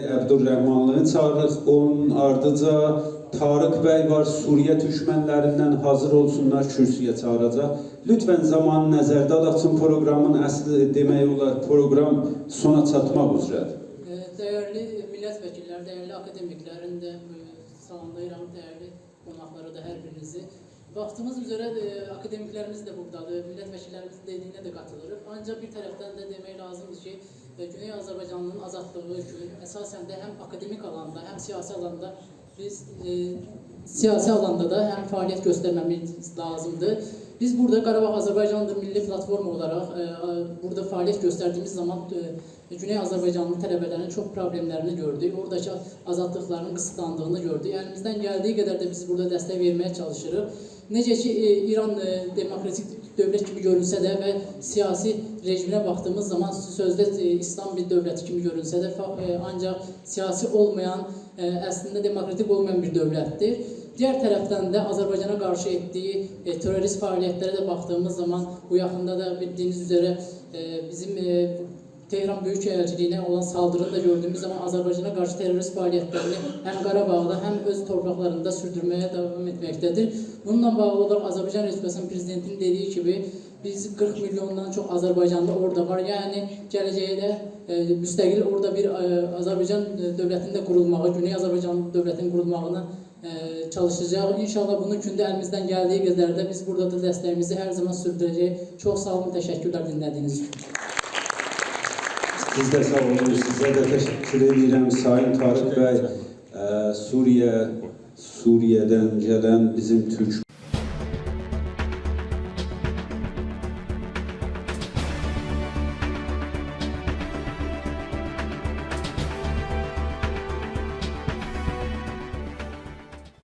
Əbdurrəhmanlığı çağırırıq. Onun ardıca Tarık Bəy var, Suriye düşmənlərindən hazır olsunlar, kürsüyə çağıracaq. Lütfən zamanı nəzərdə alaq, çünki proqramın əsli demək olar, proqram sona çatmaq üzrədir. Ee, Değerli milletvekiller, değerli akademiklerin de e, salamlayıram, değerli qonaqları da hər birinizi. Baktığımız üzere e, akademiklerimiz de buradadır, milletvekillerimiz dediğine de katılırıq. Ancak bir taraftan da demək lazımdır ki, e, Güney Azərbaycanın azadlığı üçün əsasən də həm akademik alanda, həm siyasi alanda biz e, siyasi alanda da həm fəaliyyət göstərməmiz lazımdır. Biz burada Qarabağ Azərbaycandır Milli Platforma olaraq e, burada fəaliyyət göstərdiyimiz zaman e, Güney Azərbaycanlı tələbələrin çox problemlərini gördük. Oradakı azadlıqların qısıtlandığını gördük. Əlimizdən gəldiyi qədər də biz burada dəstək verməyə çalışırıq. Necə ki e, İran e, demokratik dövlət kimi görünsə də və siyasi rejiminə baxdığımız zaman sözdə e, İslam bir dövləti kimi görünsə də ancaq siyasi olmayan, əslində demokratik olmayan bir dövlətdir. Diğer tərəfdən də Azərbaycana qarşı etdiyi e, terörist fəaliyyətlərə də baxdığımız zaman bu yaxında da bildiyiniz üzrə e, bizim e, Tehran Büyükelçiliyinə olan saldırını da gördüğümüz zaman Azərbaycana qarşı terörist fəaliyyətlərini həm Qarabağda, həm öz torpaqlarında sürdürməyə davam etməkdədir. Bununla bağlı olaraq Azərbaycan Respublikasının prezidentinin dediyi kimi biz 40 milyondan çox Azərbaycanlı orada var. Yəni gələcəkdə e, müstəqil orada bir e, Azərbaycan dövlətinin də qurulmağı, Güney Azərbaycan dövlətinin qurulmağını e, çalışacağıq. İnşallah bunun üçün də əlimizdən gəldiyi biz burada da dəstəyimizi hər zaman sürdürəcəyik. Çox sağ olun, təşəkkürlər dinlədiyiniz üçün. Siz də sağ olun, sizə də təşəkkür edirəm Sayın Tarık bəy. Ə, Suriyə Suriye'den gelen bizim Türk